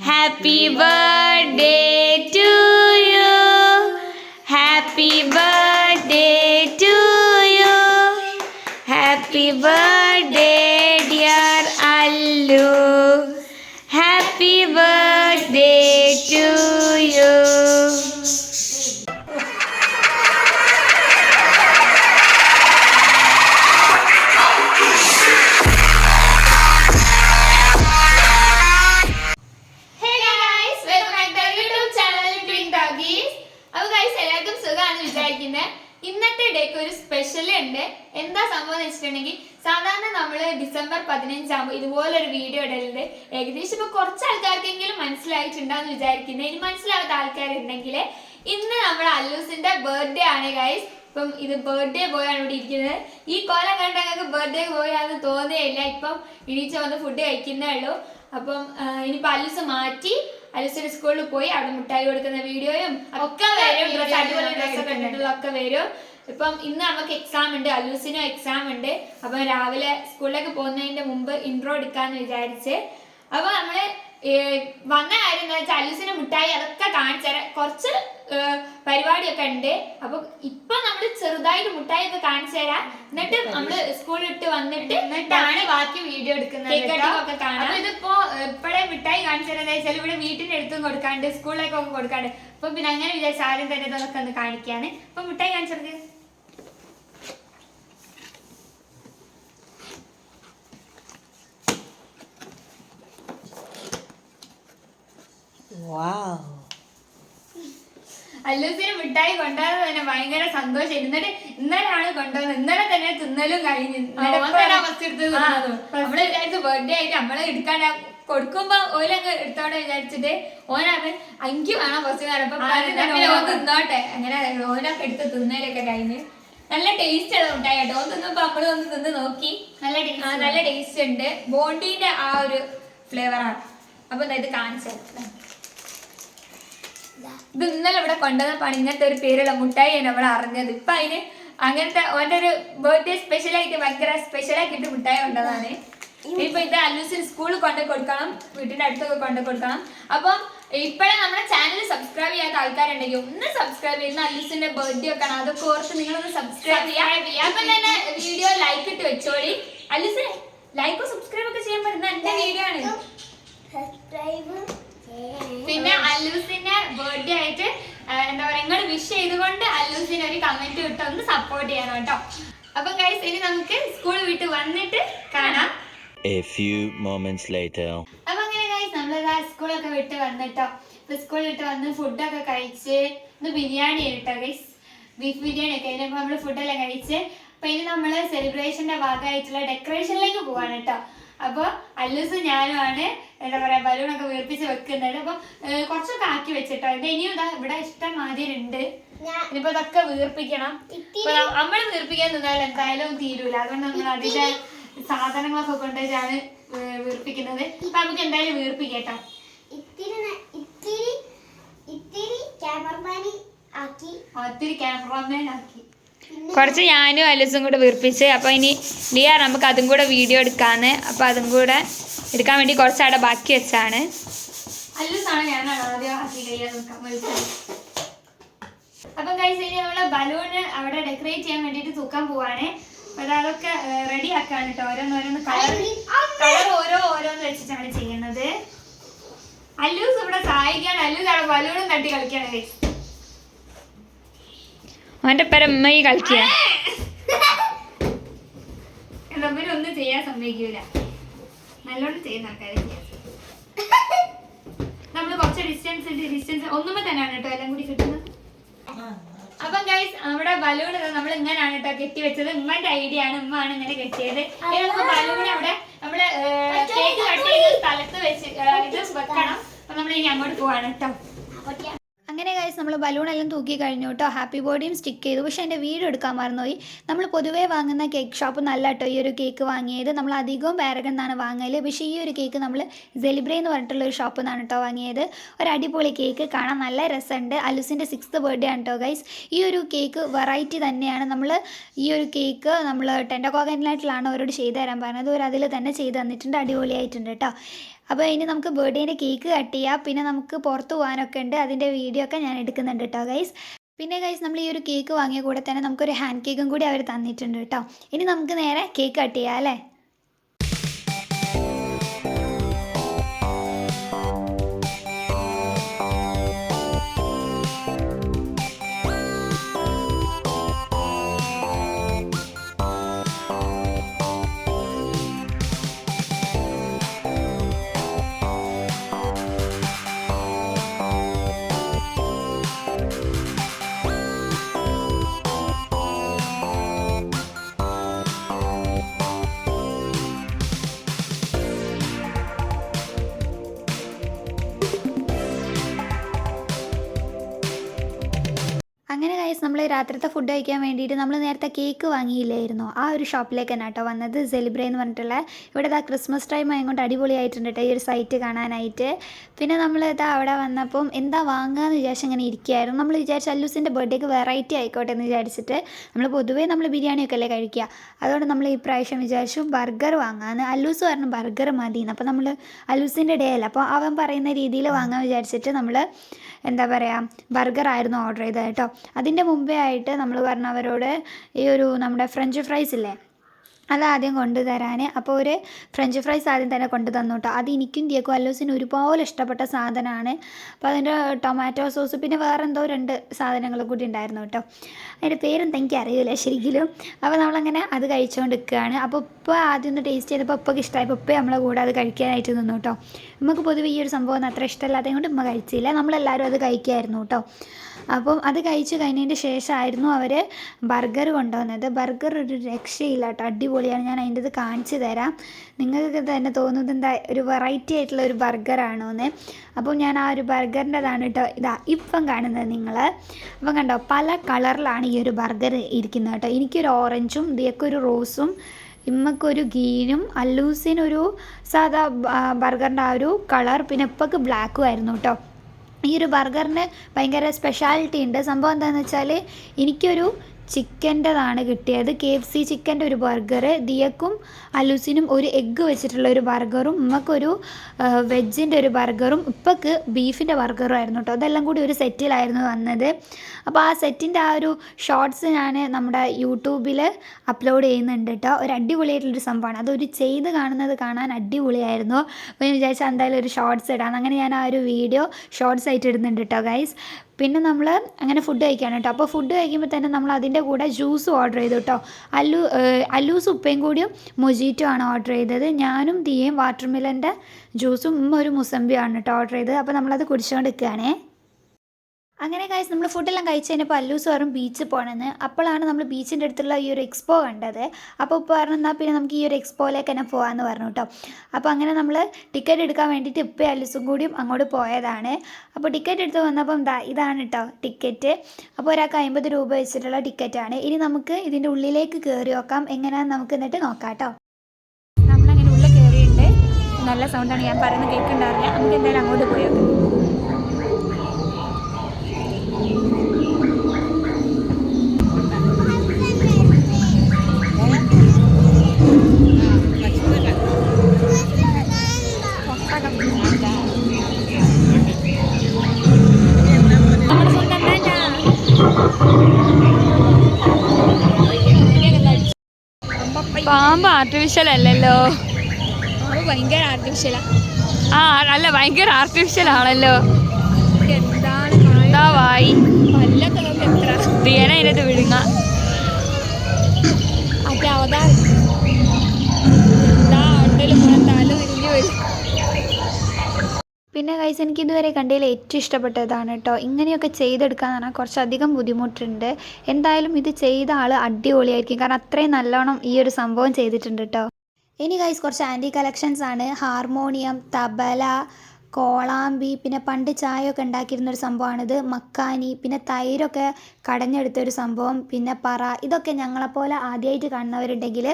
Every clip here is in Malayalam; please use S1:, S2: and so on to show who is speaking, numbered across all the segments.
S1: Happy birthday to
S2: ഉണ്ട്. എന്താ സംഭവം എന്ന് വെച്ചിട്ടുണ്ടെങ്കിൽ സാധാരണ നമ്മൾ ഡിസംബർ പതിനഞ്ചാകുമ്പോൾ ഇതുപോലൊരു വീഡിയോ ഇടലുണ്ട്. ഏകദേശം ഇപ്പൊ കുറച്ച് ആൾക്കാർക്കെങ്കിലും മനസ്സിലായിട്ടുണ്ടാന്ന് വിചാരിക്കുന്നത് ഇനി മനസ്സിലാവാത്ത ആൾക്കാരുണ്ടെങ്കിൽ ഇന്ന് നമ്മൾ അല്ലൂസിന്റെ ബർത്ത്ഡേ ആണ് ഗൈസ് ഇപ്പം ഇത് ബർത്ത്ഡേ ബോയ് ആണ് ഇവിടെ ഇരിക്കുന്നത്. ഈ കൊല്ലം കണ്ട ഞങ്ങൾക്ക് ബർത്ത്ഡേ ബോയ് ആണെന്ന് തോന്നുകയില്ല. ഇപ്പം ഇണീച്ച് വന്ന് ഫുഡ് കഴിക്കുന്നേ ഉള്ളൂ. അപ്പം ഇനിയിപ്പോ അല്ലൂസ് മാറ്റി അലിസ്റ്റർ സ്കൂളിൽ പോയി അവിടെ മുട്ടായി കൊടുക്കുന്ന വീഡിയോയും ഒക്കെ വരും. ഡ്രസ്സ് അടിപൊളി ഡ്രസ്സൊക്കെ ഇട്ടിട്ടുള്ളതൊക്കെ വരും. ഇപ്പം ഇന്ന് നമുക്ക് എക്സാം ഉണ്ട് അലൂസിനും എക്സാം ഉണ്ട്. അപ്പൊ രാവിലെ സ്കൂളിലേക്ക് പോകുന്നതിന്റെ മുമ്പ് ഇൻട്രോ എടുക്കാന്ന് വിചാരിച്ച്. അപ്പൊ നമ്മൾ ഏ, വന്ന കാര്യം എന്താ വെച്ചാൽ അലൂസിന് മുട്ടായി അതൊക്കെ കാണിച്ചുതരാം കുറച്ച് പരിപാടിയൊക്കെ ഉണ്ട്. അപ്പൊ ഇപ്പൊ നമ്മൾ ചെറുതായിട്ട് മുട്ടായി ഒക്കെ കാണിച്ചു തരാം. എന്നിട്ട് നമ്മൾ സ്കൂളിൽ ഇട്ട് വന്നിട്ട് എന്നിട്ടാണ് ബാക്കി വീഡിയോ എടുക്കുന്നത് ഒക്കെ കാണാം. ഇതിപ്പോ ഇപ്പഴേ മിഠായി കാണിച്ചു തരാന്ന് വെച്ചാൽ ഇവിടെ വീട്ടിന്റെ അടുത്തും കൊടുക്കാണ്ട് സ്കൂളിലേക്കൊക്കെ കൊടുക്കാണ്ട്. അപ്പൊ പിന്നെ അങ്ങനെ വിചാരിച്ച ആരും തന്നെ ഇതൊക്കെ ഒന്ന് കാണിക്കാണ്. അപ്പൊ മിഠായി കാണിച്ചെടുക്ക് അല്ലൂസിന് മിഠായി കൊണ്ടുവന്നത് തന്നെ ഭയങ്കര സന്തോഷം എന്നിട്ട് ഇന്നലെയാണ് കൊണ്ടുവന്നത്. ഇന്നലെ തന്നെ തിന്നലും കഴിഞ്ഞു ഇന്നലെ നമ്മൾ വിചാരിച്ചു ബർത്ത്ഡേ ആയിട്ട് നമ്മൾ എടുക്കാൻ കൊടുക്കുമ്പോ ഓലങ്ങ് എടുത്തോടെ വിചാരിച്ചിട്ട് ഓനാണ് എനിക്ക് വേണം കുറച്ച് നേരം അപ്പൊ തിന്നോട്ടെ. അങ്ങനെ ഓനൊക്കെ എടുത്ത് തിന്നലൊക്കെ കഴിഞ്ഞ്. നല്ല ടേസ്റ്റ് ഉള്ള മിഠായി കേട്ടോ. ഓൻ തിന്നപ്പോ നമ്മൾ ഒന്ന് തിന്ന് നോക്കി. നല്ല ടേസ്റ്റ് നല്ല ടേസ്റ്റ് ഉണ്ട്. ബോണ്ടിന്റെ ആ ഒരു ഫ്ലേവറാണ് അപ്പൊ ഇത് കാണിച്ചത് ഇത് ഇന്നലെ ഇവിടെ കൊണ്ടുവന്നപ്പോൾ ഇങ്ങനത്തെ ഒരു പേരുള്ള മുട്ടായി നമ്മൾ അറിഞ്ഞത്. ഇപ്പൊ അതിന് അങ്ങനത്തെ ഓന്റെ ഒരു ബർത്ത്ഡേ സ്പെഷ്യൽ ആയിട്ട് ഭയങ്കര സ്പെഷ്യൽ ആക്കിയിട്ട് മുട്ടായി കൊണ്ടതാണ് ഇപ്പൊ ഇത് അല്ലൂസിൽ സ്കൂളിൽ കൊണ്ടു കൊടുക്കണം വീട്ടിന്റെ അടുത്തൊക്കെ കൊണ്ടു കൊടുക്കണം. അപ്പം ഇപ്പോഴേ നമ്മുടെ ചാനൽ സബ്സ്ക്രൈബ് ചെയ്യാത്ത ആൾക്കാരുണ്ടെങ്കിൽ ഒന്ന് സബ്സ്ക്രൈബ് ചെയ്യുന്ന അല്ലൂസിന്റെ ബർത്ത്ഡേ ഒക്കെ ആണ് അതൊക്കെ ഓർത്ത് നിങ്ങളൊന്ന് സബ്സ്ക്രൈബ് ചെയ്യാം. അപ്പൊ തന്നെ വീഡിയോ ലൈക്ക് ഇട്ട് വെച്ചോളി. അല്ലൂസിനെ ലൈക്കും സബ്സ്ക്രൈബ് ഒക്കെ ചെയ്യാൻ പറ്റുന്ന എന്റെ വീഡിയോ ആണ്. പിന്നെ അല്ലൂസിന്റെ ബർത്ത്ഡേ ആയിട്ട് എന്താ പറയാ നിങ്ങൾ വിഷ് ചെയ്തുകൊണ്ട് അല്ലൂസിന് ഒരു കമന്റ് ഇട്ട് ഒന്ന് സപ്പോർട്ട് ചെയ്യണം കേട്ടോ. അപ്പൊ ഗൈസ് ഇനി നമുക്ക് സ്കൂൾ വിട്ട് വന്നിട്ട് കാണാം.
S3: A few moments later.
S2: അപ്പൊ അങ്ങനെ ഗൈസ് നമ്മളിതാ സ്കൂളൊക്കെ വിട്ട് വന്നിട്ടോ. ഇപ്പൊ സ്കൂളിൽ വിട്ട് വന്ന് ഫുഡൊക്കെ കഴിച്ച് ഇന്ന് ബിരിയാണി കേട്ടോ ഗൈസ് ബീഫ് ബിരിയാണി ഒക്കെ നമ്മൾ നമ്മൾ ഫുഡെല്ലാം കഴിച്ച് അപ്പൊ ഇനി നമ്മൾ സെലിബ്രേഷന്റെ ഭാഗമായിട്ടുള്ള ഡെക്കറേഷനിലേക്ക് പോവാണ് കേട്ടോ. അപ്പൊ അല്ലൂസ് ഞാനുമാണ് എന്താ പറയാ ബലൂണൊക്കെ വീർപ്പിച്ച് വെക്കുന്നത്. അപ്പൊ ഏഹ്, കുറച്ചൊക്കെ ആക്കി വെച്ചിട്ടോ. ഇത് ഇനിയും ഇതാ ഇവിടെ ഇഷ്ടം മാതിരി ഉണ്ട് ഇനിയിപ്പോ ഇതൊക്കെ വീർപ്പിക്കണം. ഇപ്പൊ നമ്മൾ വീർപ്പിക്കാൻ നിന്നാൽ എന്തായാലും തീരൂല. അതുകൊണ്ട് നമ്മൾ അതിന്റെ സാധനങ്ങളൊക്കെ കൊണ്ടുവച്ചാണ് വീർപ്പിക്കുന്നത്. അപ്പൊ നമുക്ക് എന്തായാലും വീർപ്പിക്കട്ടോ.
S4: ഇത്തിരി ന- ഇത്തിരി ഇത്തിരി ക്യാമറമാനി ആക്കി.
S2: ഒത്തിരി ക്യാമറമാൻ ആക്കി
S1: കുറച്ച് ഞാനും അലസും കൂടെ വീർപ്പിച്ച് അപ്പോൾ ഇനി ലിയ നമുക്ക് അതും കൂടെ വീഡിയോ എടുക്കാന്ന്. അപ്പോൾ അതും കൂടെ എടുക്കാൻ വേണ്ടി കുറച്ച് അവിടെ ബാക്കി വെച്ചാണ്.
S2: അപ്പം കഴിച്ച് കഴിഞ്ഞാൽ നമ്മൾ ബലൂണ് അവിടെ ഡെക്കറേറ്റ് ചെയ്യാൻ വേണ്ടിയിട്ട് തൂക്കാൻ പോവാണ്. അപ്പൊ അത് അതൊക്കെ റെഡി ആക്കാണ് കേട്ടോ ഓരോന്നോരോന്ന് കളർ കളർ ഓരോ ഓരോന്ന് വെച്ചിട്ടാണ് ചെയ്യുന്നത്. അല്ലൂസ് ഇവിടെ സഹായിക്കാണ്. അല്ലൂസ് അവിടെ ബലൂണും തട്ടി കളിക്കാണ് guys.
S1: അവന്റെ പെരമ്മയി കളിക്കുക
S2: ഒന്നും ചെയ്യാൻ സമ്മതിക്കൂല. നല്ലോണം ചെയ്യുന്ന ആൾക്കാരെ നമ്മൾ കുറച്ച് ഡിസ്റ്റൻസ് ഉണ്ട് ഡിസ്റ്റൻസ് ഒന്നുമ്പോ തന്നെയാണ് കേട്ടോ എല്ലാം കൂടി കിട്ടുന്നത്. അപ്പം ഗൈസ് നമ്മുടെ ബലൂൺ നമ്മൾ ഇങ്ങനെയാണ് കേട്ടോ കെട്ടി വെച്ചത്. ഉമ്മന്റെ ഐഡിയ ആണ് ഉമ്മ ആണ് ഇങ്ങനെ കെട്ടിയത്. ബലൂൺ അവിടെ നമ്മൾ കേക്ക് കട്ട് ചെയ്ത സ്ഥലത്ത് വെച്ച് ഇത് വെക്കണം. അപ്പൊ നമ്മൾ ഇനി അങ്ങോട്ട് പോവാണ് കേട്ടോ.
S5: അങ്ങനെ കാര്യം നമ്മൾ ബലൂൺ എല്ലാം തൂക്കി കഴിഞ്ഞു കേട്ടോ ഹാപ്പി ബോഡിയും സ്റ്റിക്ക് ചെയ്തു. പക്ഷേ എന്റെ വീട് എടുക്കാൻ മറന്നുപോയി. നമ്മൾ പൊതുവേ വാങ്ങുന്ന കേക്ക് ഷോപ്പ് നല്ല കേട്ടോ ഈ ഒരു കേക്ക് വാങ്ങിയത്. നമ്മൾ അധികവും പാരഗൺ എന്നാണ് വാങ്ങൽ പക്ഷേ ഈ ഒരു കേക്ക് നമ്മൾ സെലിബ്രേ എന്ന് പറഞ്ഞിട്ടുള്ള ഒരു ഷോപ്പിൽ നിന്നാണ് കേട്ടോ വാങ്ങിയത്. ഒരു അടിപൊളി കേക്ക് കാണാൻ നല്ല രസമുണ്ട്. അലുസിന്റെ സിക്സ്ത് ബർത്ത്ഡേ ആണ് കേട്ടോ ഗൈസ് ഈ ഒരു കേക്ക് വെറൈറ്റി തന്നെയാണ്. നമ്മൾ ഈ ഒരു കേക്ക് നമ്മൾ ടെൻഡോ കോക്കനറ്റിലാണ് അവരോട് ചെയ്തു തരാൻ പറഞ്ഞത്. ഒരു അതിൽ തന്നെ ചെയ്ത് തന്നിട്ടുണ്ട്. അടിപൊളിയായിട്ടുണ്ട് കേട്ടോ അപ്പോൾ ഇനി നമുക്ക് ബർത്ത്ഡേന്റെ കേക്ക് കട്ട് ചെയ്യാം. പിന്നെ നമുക്ക് പുറത്ത് പോകാനൊക്കെ ഉണ്ട്. അതിന്റെ വീഡിയോ ഒക്കെ ഞാൻ എടുക്കുന്നുണ്ട് കേട്ടോ ഗൈസ് പിന്നെ ഗൈസ് നമ്മൾ ഈ ഒരു കേക്ക് വാങ്ങിയ കൂടെ തന്നെ നമുക്കൊരു ഹാൻഡ് കേക്കും കൂടി അവർ തന്നിട്ടുണ്ട് കേട്ടോ ഇനി നമുക്ക് നേരെ കേക്ക് കട്ട് ചെയ്യാം അല്ലേ? ഗൈസ് നമ്മൾ രാത്രിത്തെ ഫുഡ് കഴിക്കാൻ വേണ്ടിയിട്ട് നമ്മൾ നേരത്തെ കേക്ക് വാങ്ങിയില്ലായിരുന്നു. ആ ഒരു ഷോപ്പിലേക്ക് തന്നെ കേട്ടോ വന്നത്. സെലിബ്രേ എന്ന് പറഞ്ഞിട്ടുള്ള ഇവിടെ ഇതാ ക്രിസ്മസ് ടൈം ആയതുകൊണ്ട് അടിപൊളിയായിട്ടുണ്ട് കേട്ടോ ഈ ഒരു സൈറ്റ് കാണാനായിട്ട്. പിന്നെ നമ്മൾ ഇതാ അവിടെ വന്നപ്പം എന്താ വാങ്ങാമെന്ന് വിചാരിച്ച് അങ്ങനെ ഇരിക്കുകയായിരുന്നു. നമ്മൾ വിചാരിച്ചു അല്ലൂസിന്റെ ബർത്ത്ഡേക്ക് വെറൈറ്റി ആയിക്കോട്ടെ എന്ന് വിചാരിച്ചിട്ട് നമ്മൾ പൊതുവേ നമ്മൾ ബിരിയാണി ഒക്കെ അല്ലേ കഴിക്കുക. അതുകൊണ്ട് നമ്മൾ ഈ പ്രാവശ്യം വിചാരിച്ചു ബർഗർ വാങ്ങാമെന്ന് അല്ലൂസ് പറഞ്ഞു ബർഗർ മതിയെന്ന് അപ്പോൾ നമ്മൾ അല്ലൂസിന്റെ ഡേ അല്ല. അപ്പോൾ അവൻ പറയുന്ന രീതിയിൽ വാങ്ങാൻ വിചാരിച്ചിട്ട് നമ്മൾ എന്താ പറയുക ബർഗർ ആയിരുന്നു ഓർഡർ ചെയ്തത് കേട്ടോ. അതിന്റെ മുമ്പേ ആയിട്ട് നമ്മൾ പറഞ്ഞവരോട് ഈ ഒരു നമ്മുടെ ഫ്രഞ്ച് ഫ്രൈസ് ഇല്ലേ? അത് ആദ്യം കൊണ്ടുതരാൻ അപ്പോൾ ഒരു ഫ്രഞ്ച് ഫ്രൈസ് ആദ്യം തന്നെ കൊണ്ടു തന്നു കേട്ടോ അത് എനിക്കും ദിയക്കോ അല്ലൂസിനും ഒരുപോലെ ഇഷ്ടപ്പെട്ട സാധനമാണ് അപ്പോൾ അതിന്റെ ടൊമാറ്റോ സോസ് പിന്നെ വേറെ എന്തോ രണ്ട് സാധനങ്ങൾ കൂടി ഉണ്ടായിരുന്നു കേട്ടോ. അതിന്റെ പേരെന്താ എനിക്ക് അറിയില്ല ശരിക്കും അപ്പോൾ നമ്മളങ്ങനെ അത് കഴിച്ചുകൊണ്ട് നിൽക്കുകയാണ് അപ്പോൾ ഇപ്പോൾ ആദ്യം ഒന്ന് ടേസ്റ്റ് ചെയ്തപ്പോൾ ഇപ്പോൾ ഇഷ്ടമായപ്പോൾ ഇപ്പോൾ നമ്മളെ കൂടെ അത് കഴിക്കാനായിട്ട് നിന്നു കേട്ടോ. നമുക്ക് പൊതുവെ ഈ ഒരു സംഭവം അത്ര ഇഷ്ടമല്ലാത്തത് കൊണ്ട് ഉമ്മ കഴിച്ചില്ല. നമ്മളെല്ലാവരും അത് കഴിക്കായിരുന്നു കേട്ടോ. അപ്പം അത് കഴിച്ച് കഴിഞ്ഞതിന്റെ ശേഷമായിരുന്നു അവർ ബർഗർ കൊണ്ടുവന്നത്. ബർഗർ ഒരു രക്ഷയില്ല കേട്ടോ. അടിപൊളിയാണ്. ഞാൻ അതിന്റെ ഇത് കാണിച്ചു തരാം. നിങ്ങൾക്ക് തന്നെ തോന്നുന്നത് എന്താ? ഒരു വെറൈറ്റി ആയിട്ടുള്ള ഒരു ബർഗറാണോ എന്ന് അപ്പോൾ ഞാൻ ആ ഒരു ബർഗറിന്റെതാണ് കേട്ടോ ഇതാ ഇപ്പം കാണുന്നത് നിങ്ങൾ അപ്പം കണ്ടോ പല കളറിലാണ് ഈ ഒരു ബർഗർ ഇരിക്കുന്നത് കേട്ടോ. എനിക്കൊരു ഓറഞ്ചും ഇതിയൊക്കെ ഒരു റോസും ഇമ്മക്കൊരു ഗ്രീനും അല്ലൂസിനൊരു സാധാ ബർഗറിന്റെ ആ ഒരു കളർ പിന്നെ ഇപ്പൊക്ക് ബ്ലാക്കും ആയിരുന്നു കേട്ടോ. ഈ ഒരു ബർഗറിന് ഭയങ്കര സ്പെഷ്യാലിറ്റി ഉണ്ട്. സംഭവം എന്താണെന്ന് വെച്ചാൽ എനിക്കൊരു ചിക്കന്റെതാണ് കിട്ടിയത്. കെ എഫ് സി ചിക്കന്റെ ഒരു ബർഗർ ദിയക്കും അലൂസിനും ഒരു എഗ്ഗ് വെച്ചിട്ടുള്ള ഒരു ബർഗറും ഉമ്മക്കൊരു വെജിന്റെ ഒരു ബർഗറും ഉപ്പക്ക് ബീഫിന്റെ ബർഗറും ആയിരുന്നു കേട്ടോ അതെല്ലാം കൂടി ഒരു സെറ്റിലായിരുന്നു വന്നത്. അപ്പോൾ ആ സെറ്റിന്റെ ആ ഒരു ഷോർട്സ് ഞാൻ നമ്മുടെ യൂട്യൂബിൽ അപ്ലോഡ് ചെയ്യുന്നുണ്ട് കേട്ടോ ഒരു അടിപൊളിയായിട്ടുള്ളൊരു സംഭവമാണ്. അതൊരു ചെയ്ത് കാണുന്നത് കാണാൻ അടിപൊളിയായിരുന്നു. അപ്പോൾ ഞാൻ വിചാരിച്ചാൽ എന്തായാലും ഒരു ഷോർട്സ് ഇടാം അങ്ങനെ ഞാൻ ആ ഒരു വീഡിയോ ഷോർട്സ് ആയിട്ട് ഇടുന്നുണ്ട് കേട്ടോ ഗൈസ്. പിന്നെ നമ്മൾ അങ്ങനെ ഫുഡ് കഴിക്കുകയാണ് കേട്ടോ. അപ്പോൾ ഫുഡ് കഴിക്കുമ്പോൾ തന്നെ നമ്മൾ അതിന്റെ കൂടെ ജ്യൂസ് ഓർഡർ ചെയ്തു കേട്ടോ. അല്ലു അല്ലൂസ് ഉപ്പയും കൂടിയും മൊജീറ്റോ ആണ് ഓർഡർ ചെയ്തത്. ഞാനും തീയും വാട്ടർമെലന്റെ ജ്യൂസും ഒരു മുസമ്പിയാണ് കേട്ടോ ഓർഡർ ചെയ്തത്. അപ്പോൾ നമ്മളത് കുടിച്ചുകൊണ്ട് നിൽക്കുകയാണേ അങ്ങനെ കാഴ്ച നമ്മൾ ഫുഡെല്ലാം കഴിച്ച് കഴിഞ്ഞപ്പോൾ അല്ലൂസ് പറഞ്ഞു ബീച്ചിൽ പോകണമെന്ന് അപ്പോഴാണ് നമ്മൾ ബീച്ചിന്റെ അടുത്തുള്ള ഈ ഒരു എക്സ്പോ കണ്ടത്. അപ്പോൾ ഇപ്പോൾ പറഞ്ഞു എന്നാൽ പിന്നെ നമുക്ക് ഈ ഒരു എക്സ്പോയിലേക്ക് തന്നെ പോകാമെന്ന് പറഞ്ഞു കേട്ടോ അപ്പോൾ അങ്ങനെ നമ്മൾ ടിക്കറ്റ് എടുക്കാൻ വേണ്ടിയിട്ട് ഇപ്പം അല്ലൂസും കൂടിയും അങ്ങോട്ട് പോയതാണ്. അപ്പോൾ ടിക്കറ്റ് എടുത്ത് വന്നപ്പം ദാ ഇതാണ് കേട്ടോ ടിക്കറ്റ് അപ്പോൾ ഒരാൾക്ക് അമ്പത് രൂപ വെച്ചിട്ടുള്ള ടിക്കറ്റാണ് ഇനി നമുക്ക് ഇതിന്റെ ഉള്ളിലേക്ക് കയറി നോക്കാം. എങ്ങനെയാണെന്ന് നമുക്ക് എന്നിട്ട് നോക്കാം കേട്ടോ
S1: നമ്മളങ്ങനെ ഉള്ളിൽ കയറിയിട്ടുണ്ട് നല്ല സൗണ്ടാണ് ഞാൻ പറയുന്നത് കേൾക്കുന്നുണ്ടാവില്ല നമുക്ക് എന്തായാലും അങ്ങോട്ട് പോയി പാമ്പ് ആർട്ടിഫിഷ്യൽ അല്ലല്ലോ.
S2: ഭയങ്കര ആർട്ടിഫിഷ്യലാ
S1: ആ. അല്ല ഭയങ്കര ആർട്ടിഫിഷ്യൽ ആണല്ലോ. എന്താ വായി.
S2: പല്ലൊക്കെ നോക്കി എത്ര.
S1: ദിയന അതിനകത്ത് വിഴുങ്ങ.
S5: പിന്നെ കൈസ് എനിക്ക് ഇതുവരെ കണ്ടതിൽ ഏറ്റവും ഇഷ്ടപ്പെട്ടതാണ് കേട്ടോ ഇങ്ങനെയൊക്കെ ചെയ്തെടുക്കാൻ പറഞ്ഞാൽ കുറച്ചധികം ബുദ്ധിമുട്ടുണ്ട്. എന്തായാലും ഇത് ചെയ്ത ആൾ അടിപൊളിയായിരിക്കും. കാരണം അത്രയും നല്ലോണം ഈ ഒരു സംഭവം ചെയ്തിട്ടുണ്ട് കേട്ടോ ഇനി ഗൈസ് കുറച്ച് ആന്റി കളക്ഷൻസ് ആണ്. ഹാർമോണിയം തബല കോളാമ്പി പിന്നെ പണ്ട് ചായയൊക്കെ ഉണ്ടാക്കിയിരുന്ന ഒരു സംഭവമാണിത്. മക്കാനി പിന്നെ തൈരൊക്കെ കടഞ്ഞെടുത്ത ഒരു സംഭവം പിന്നെ പറ. ഇതൊക്കെ ഞങ്ങളെപ്പോലെ ആദ്യമായിട്ട് കാണുന്നവരുണ്ടെങ്കിൽ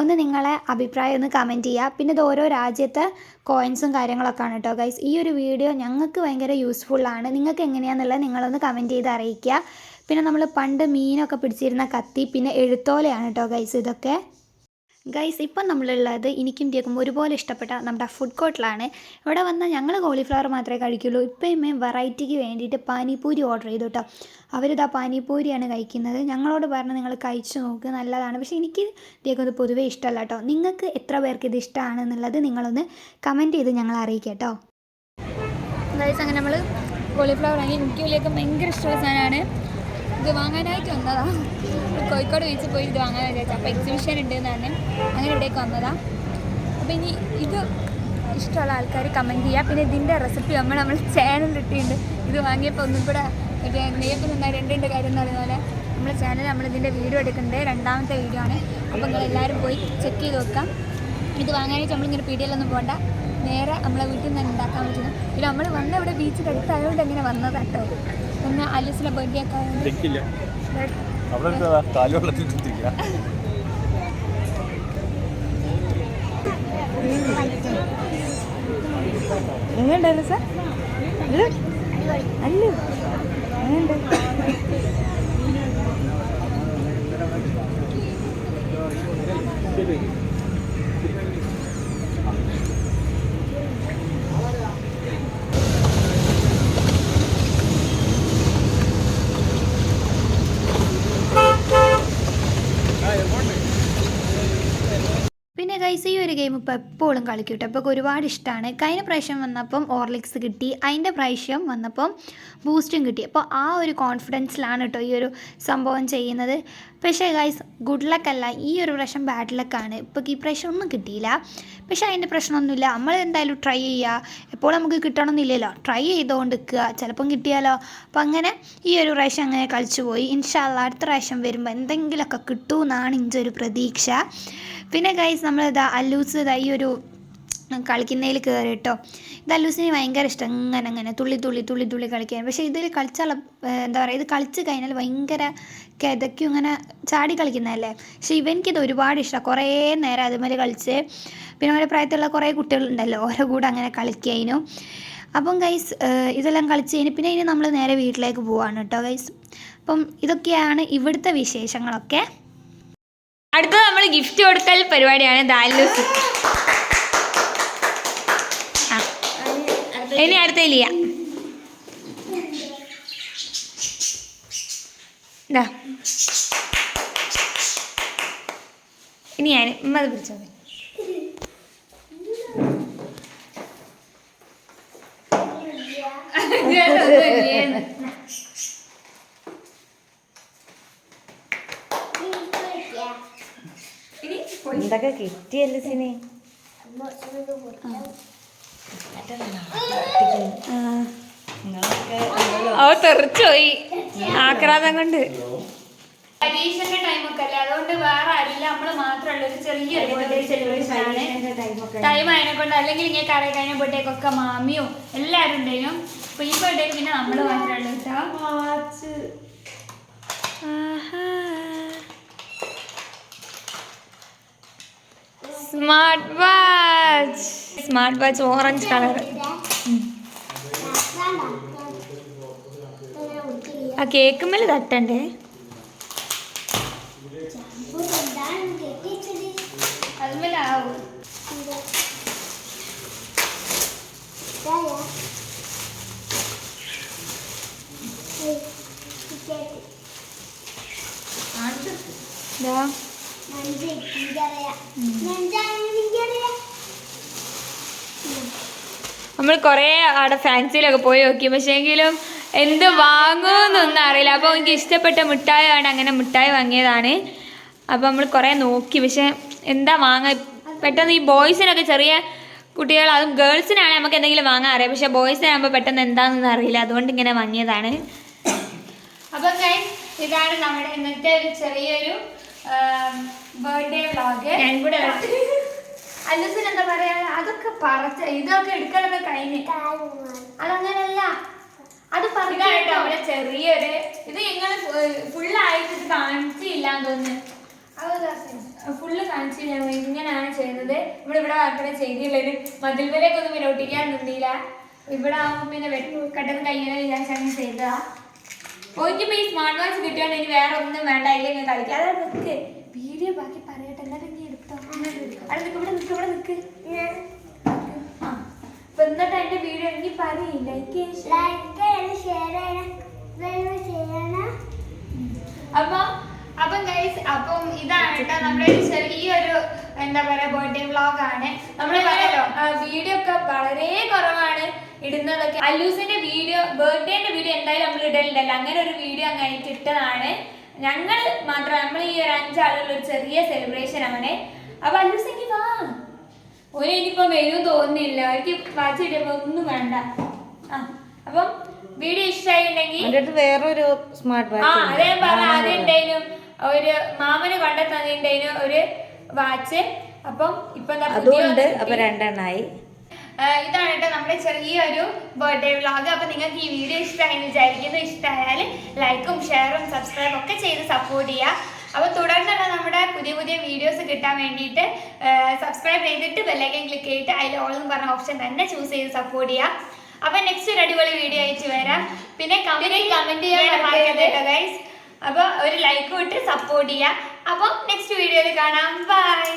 S5: ഒന്ന് നിങ്ങളെ അഭിപ്രായം ഒന്ന് കമന്റ് ചെയ്യുക. പിന്നെ ഇത് ഓരോ രാജ്യത്തെ കോയിൻസും കാര്യങ്ങളൊക്കെ ആണ് കേട്ടോ ഗൈസ് ഈ ഒരു വീഡിയോ ഞങ്ങൾക്ക് ഭയങ്കര യൂസ്ഫുള്ളാണ് നിങ്ങൾക്ക് എങ്ങനെയാണെന്നുള്ളത് നിങ്ങളൊന്ന് കമന്റ് ചെയ്ത് അറിയിക്കുക. പിന്നെ നമ്മൾ പണ്ട് മീനൊക്കെ പിടിച്ചിരുന്ന കത്തി പിന്നെ എഴുത്തോലയാണ് കേട്ടോ ഗൈസ് ഇതൊക്കെ. ഗൈസ് ഇപ്പം നമ്മളുള്ളത് എനിക്കും കേൾക്കും ഒരുപോലെ ഇഷ്ടപ്പെട്ട നമ്മുടെ ഫുഡ് കോർട്ടിലാണ് ഇവിടെ വന്നാൽ ഞങ്ങൾ കോളിഫ്ലവർ മാത്രമേ കഴിക്കുള്ളൂ. ഇപ്പം ഇമ്മയും വെറൈറ്റിക്ക് വേണ്ടിയിട്ട് പാനിപൂരി ഓർഡർ ചെയ്തു കേട്ടോ അവരിതാ പാനിപൂരിയാണ് കഴിക്കുന്നത്. ഞങ്ങളോട് പറഞ്ഞ് നിങ്ങൾ കഴിച്ചു നോക്ക് നല്ലതാണ്. പക്ഷേ എനിക്ക് കേൾക്കുന്നത് പൊതുവേ ഇഷ്ടമല്ല കേട്ടോ നിങ്ങൾക്ക് എത്ര പേർക്ക് ഇത് ഇഷ്ടമാണെന്നുള്ളത് നിങ്ങളൊന്ന് കമന്റ് ചെയ്ത് ഞങ്ങൾ അറിയിക്കാം കേട്ടോ
S1: ഗൈസ് അങ്ങനെ നമ്മൾ കോളിഫ്ലവർ ആണെങ്കിൽ എനിക്ക് വലിയൊക്കെ ഭയങ്കര ഇഷ്ടമുള്ള സാധനമാണ്. ഇത് വാങ്ങാനായിട്ട് വന്നതാണ് കോഴിക്കോട് ബീച്ചിൽ പോയി ഇത് വിചാരിച്ചു അപ്പോൾ എക്സിബിഷൻ ഉണ്ട് എന്ന് തന്നെ അങ്ങനെ ഇവിടേക്ക് വന്നതാണ് അപ്പോൾ ഇനി ഇത് ഇഷ്ടമുള്ള ആൾക്കാർ കമന്റ് ചെയ്യുക പിന്നെ ഇതിന്റെ റെസിപ്പി നമ്മൾ നമ്മൾ ചാനൽ ഇട്ടിട്ടുണ്ട്. ഇത് വാങ്ങിയപ്പോൾ ഒന്നും കൂടെ മറ്റേ നെയ്യപ്പം നിന്നാൽ രണ്ടുണ്ട് കാര്യം എന്ന് പറയുന്ന പോലെ നമ്മുടെ ചാനൽ നമ്മൾ ഇതിന്റെ വീഡിയോ എടുക്കുന്നുണ്ട്. രണ്ടാമത്തെ വീഡിയോ ആണ്. അപ്പോൾ നിങ്ങൾ എല്ലാവരും പോയി ചെക്ക് ചെയ്ത് നോക്കാം. ഇത് വാങ്ങാനായിട്ട് നമ്മളിങ്ങനെ പീടികയിലൊന്നും പോകണ്ട നേരെ നമ്മളെ വീട്ടിൽ നിന്ന് ഉണ്ടാക്കാൻ പറ്റുന്നു. പിന്നെ നമ്മൾ വന്ന ഇവിടെ ബീച്ചിൽ അടുത്തായതുകൊണ്ട് അങ്ങനെ വന്നതാട്ടോ പിന്നെ അലീസിലെ ബർത്ത്ഡേ ഒക്കെ ആയതുകൊണ്ട്
S6: തെക്കില്ല അവിടെ കാലുവെള്ളത്തിൽ ചുറ്റിക്കുക
S1: എങ്ങനെയുണ്ടായിരുന്നു സാർ? അല്ല. എങ്ങനെയുണ്ട്
S5: പിന്നെ ഗൈസ് ഈ ഒരു ഗെയിം ഇപ്പോൾ എപ്പോഴും കളിക്കും കേട്ടോ ഇപ്പോൾ ഒരുപാട് ഇഷ്ടമാണ് കഴിഞ്ഞ പ്രാവശ്യം വന്നപ്പം ഓർലിക്സ് കിട്ടി. അതിന്റെ പ്രാവശ്യം വന്നപ്പം ബൂസ്റ്റും കിട്ടി. അപ്പോൾ ആ ഒരു കോൺഫിഡൻസിലാണ് കേട്ടോ ഈ ഒരു സംഭവം ചെയ്യുന്നത്. പക്ഷേ ഗൈസ് ഗുഡ് ലക്ക് അല്ല. ഈ ഒരു പ്രാവശ്യം ബാഡ് ലക്കാണ് ഇപ്പോൾ ഈ പ്രാവശ്യം ഒന്നും കിട്ടിയില്ല. പക്ഷേ അതിന്റെ പ്രശ്നമൊന്നുമില്ല. നമ്മൾ എന്തായാലും ട്രൈ ചെയ്യുക എപ്പോൾ നമുക്ക് കിട്ടണമെന്നില്ലല്ലോ ട്രൈ ചെയ്തുകൊണ്ട് നിൽക്കുക ചിലപ്പം കിട്ടിയാലോ? അപ്പോൾ അങ്ങനെ ഈ ഒരു പ്രാവശ്യം അങ്ങനെ കളിച്ചു പോയി. ഇൻഷാല്ല അടുത്ത പ്രാവശ്യം വരുമ്പോൾ എന്തെങ്കിലുമൊക്കെ കിട്ടുമെന്നാണ് എന്റെ ഒരു പ്രതീക്ഷ. പിന്നെ ഗൈസ് നമ്മൾ ഇതാ അല്ലൂസ് ഇതാ ഈ ഒരു കളിക്കുന്നതിൽ കയറി കേട്ടോ ഇത് അല്ലൂസിന് ഭയങ്കര ഇഷ്ടം. അങ്ങനെ അങ്ങനെ തുള്ളി തുള്ളി തുള്ളി തുള്ളി കളിക്കാൻ. പക്ഷേ ഇതിൽ കളിച്ചാൽ എന്താ പറയുക ഇത് കളിച്ച് കഴിഞ്ഞാൽ ഭയങ്കര കിതയ്ക്കും ഇങ്ങനെ ചാടി കളിക്കുന്നതല്ലേ? പക്ഷേ ഇവനിക്കിത് ഒരുപാട് ഇഷ്ടമാണ് കുറേ നേരം അതുമാതിരി കളിച്ച് പിന്നെ അവരുടെ പ്രായത്തിലുള്ള കുറേ കുട്ടികളുണ്ടല്ലോ ഓരോ കൂടെ അങ്ങനെ കളിക്കാനും അപ്പം ഗൈസ് ഇതെല്ലാം കളിച്ച് കഴിഞ്ഞ് പിന്നെ ഇനി നമ്മൾ നേരെ വീട്ടിലേക്ക് പോവാണ് കേട്ടോ ഗൈസ് അപ്പം ഇതൊക്കെയാണ് ഇവിടുത്തെ വിശേഷങ്ങളൊക്കെ.
S1: അടുത്തത് നമ്മൾ ഗിഫ്റ്റ് കൊടുക്കൽ പരിപാടിയാണ് ദാലൂസ് ഇനി അടുത്ത ലിയ ഇനി ഞാൻ ഉമ്മത് പിടിച്ചോ
S7: കിട്ടിയല്ലേ സിനി.
S1: അവ തെറിച്ചോയി ആക്രാന്തം കൊണ്ട്.
S2: പരീക്ഷന്റെ ടൈമൊക്കെ അല്ലേ? അതുകൊണ്ട് വേറെ ആരില്ല നമ്മൾ മാത്രമുള്ള ഒരു ചെറിയൊരു ബർത്ത്ഡേ സെലിബ്രേഷൻ ആണ്. ടൈം ആയതിനെ കൊണ്ട് അല്ലെങ്കിൽ ഇങ്ങനെ കറി കഴിഞ്ഞ മാമിയോ മാമിയും എല്ലാവരും ഉണ്ടായിരുന്നു. അപ്പൊ ഈ ബർത്ത്ഡേക്ക് പിന്നെ നമ്മൾ മാത്രമല്ല കേട്ടോ
S1: smart watch. Smart watch orange colour. ആ കേക്കുമ്മൽ തട്ടണ്ടേ?
S2: അതുമല്ലാവും
S1: ഇതാ നമ്മൾ കുറേ അവിടെ ഫാൻസിയിലൊക്കെ പോയി നോക്കി. പക്ഷേ എങ്കിലും എന്ത് വാങ്ങുമെന്നൊന്നും അറിയില്ല. അപ്പോൾ എനിക്ക് ഇഷ്ടപ്പെട്ട മിഠായി ആണ് അങ്ങനെ മിഠായി വാങ്ങിയതാണ്. അപ്പോൾ നമ്മൾ കുറേ നോക്കി. പക്ഷേ എന്താ വാങ്ങാൻ? പെട്ടെന്ന് ഈ ബോയ്സിനൊക്കെ ചെറിയ കുട്ടികൾ അതും ഗേൾസിനാണ് നമുക്ക് എന്തെങ്കിലും വാങ്ങാൻ അറിയാം. പക്ഷേ ബോയ്സിനാകുമ്പോൾ പെട്ടെന്ന് എന്താണെന്ന് അറിയില്ല. അതുകൊണ്ട് ഇങ്ങനെ വാങ്ങിയതാണ്.
S2: അപ്പോൾ ഇതാണ് നമ്മുടെ ഇന്നത്തെ ഒരു ചെറിയൊരു ബർത്ത്ഡേ വ്ളോഗ്
S1: ഞാൻ കൂടെ
S2: അല്ലസിന് എന്താ പറയാ? അതൊക്കെ പറച്ച ഇതൊക്കെ എടുക്കലൊക്കെ കഴിഞ്ഞ് അതങ്ങനല്ല. അത് പറഞ്ഞാട്ടോ അവിടെ ചെറിയൊരു ഇത് നിങ്ങൾ ഫുള്ളായിട്ട് ഇത് കാണിച്ചില്ല തോന്നുന്നു ഫുള്ള് കാണിച്ചില്ല ഇങ്ങനെയാണ് ചെയ്യുന്നത്. ഇവിടെ ഇവിടെ ആർക്കടെ ചെയ്തിട്ടുള്ളത് മതിൽ വരെയൊന്നും പിന്നെ ഒട്ടിക്കാൻ നിന്നില്ല. ഇവിടെ ആവുമ്പോൾ പിന്നെ കട്ടത്ത് കഴിഞ്ഞാൽ ഞാൻ വിചാരിച്ചാണ് ചെയ്തതാ. പോയിട്ട് ഈ സ്മാർട്ട് വാച്ച് കിട്ടിയോണ്ട് ഇനി വേറെ ഒന്നും വേണ്ട ഇല്ലെങ്കിൽ കളിക്കാം. അതാണ് വീഡിയോ ബാക്കി എടുത്തോ അവിടെ നിൽക്ക് ഇവിടെ നിൽക്ക് ഇവിടെ നിൽക്ക് ആ. അപ്പൊ എന്നിട്ട് എന്റെ വീഡിയോ എനിക്ക്
S1: ലൈക്ക് ചെയ്യണം ഷെയർ ചെയ്യണം സബ്സ്ക്രൈബ് ചെയ്യണം.
S5: അപ്പൊ അപ്പം ഗൈസ് അപ്പം ഇതാണ് കേട്ടോ നമ്മുടെ ഒരു എന്താ പറയാ ബർത്ത്ഡേ വ്ളോഗ് ആണ്.
S2: നമ്മൾ പറയാലോ വീഡിയോ ഒക്കെ വളരെ കുറവാണ് ഇടുന്നതൊക്കെ. അല്ലൂസിന്റെ വീഡിയോ ബർത്ത്ഡേന്റെ വീഡിയോ എന്തായാലും നമ്മൾ ഇടലുണ്ടല്ലോ. അങ്ങനെ ഒരു വീഡിയോ അങ്ങനെ ഇട്ടതാണ്. ഞങ്ങൾ മാത്രം നമ്മൾ ഈ ഒരു അഞ്ചാളുള്ള ഒരു ചെറിയ സെലിബ്രേഷൻ ആണ്. അപ്പൊ അല്ലൂസെങ്കിൽ വാ. ഒരു ഇനിയിപ്പോ വരും തോന്നുന്നില്ല. അവർക്ക് വാച്ചിടുമ്പോ ഒന്നും വേണ്ട. ആ അപ്പം വീഡിയോ ഇഷ്ടമായിട്ടുണ്ടെങ്കിൽ
S7: എന്റെ അടുത്ത് വേറൊരു സ്മാർട്ട് വാച്ച്
S2: ആ അതേ പറഞ്ഞ ആദ്യം ഉണ്ടായിരുന്നു. ഒരു മാമന് കണ്ടെത്തുന്നതിണ്ടായിരുന്നു ഒരു വാച്ച് അപ്പം ഇപ്പൊ എന്താ പുതിയ
S7: അതുകൊണ്ട് അപ്പൊ രണ്ടെണ്ണായി
S5: ഇതാണ് കേട്ടോ നമ്മുടെ ചെറിയൊരു ബർത്ത്ഡേ വ്ളോഗ് അപ്പൊ നിങ്ങൾക്ക് ഈ വീഡിയോ ഇഷ്ടമായി വിചാരിക്കുന്നു. ഇഷ്ടമായാൽ ലൈക്കും ഷെയറും സബ്സ്ക്രൈബും ഒക്കെ ചെയ്ത് സപ്പോർട്ട് ചെയ്യുക. അപ്പൊ തുടർന്നുള്ള നമ്മുടെ പുതിയ പുതിയ വീഡിയോസ് കിട്ടാൻ വേണ്ടിയിട്ട് സബ്സ്ക്രൈബ് ചെയ്തിട്ട് ബെല്ലൈക്കൻ ക്ലിക്ക് ചെയ്തിട്ട് അതിൽ ഓൾ എന്ന് പറഞ്ഞ ഓപ്ഷൻ തന്നെ ചൂസ് ചെയ്ത് സപ്പോർട്ട് ചെയ്യാം. അപ്പൊ നെക്സ്റ്റ് ഒരു അടിപൊളി വീഡിയോ ആയിട്ട് വരാം. പിന്നെ കമന്റ് ചെയ്യാൻ ഗൈസ് അപ്പൊ ഒരു ലൈക്ക് ഇട്ട് സപ്പോർട്ട് ചെയ്യാം. അപ്പൊ നെക്സ്റ്റ് വീഡിയോയിൽ കാണാം. ബൈ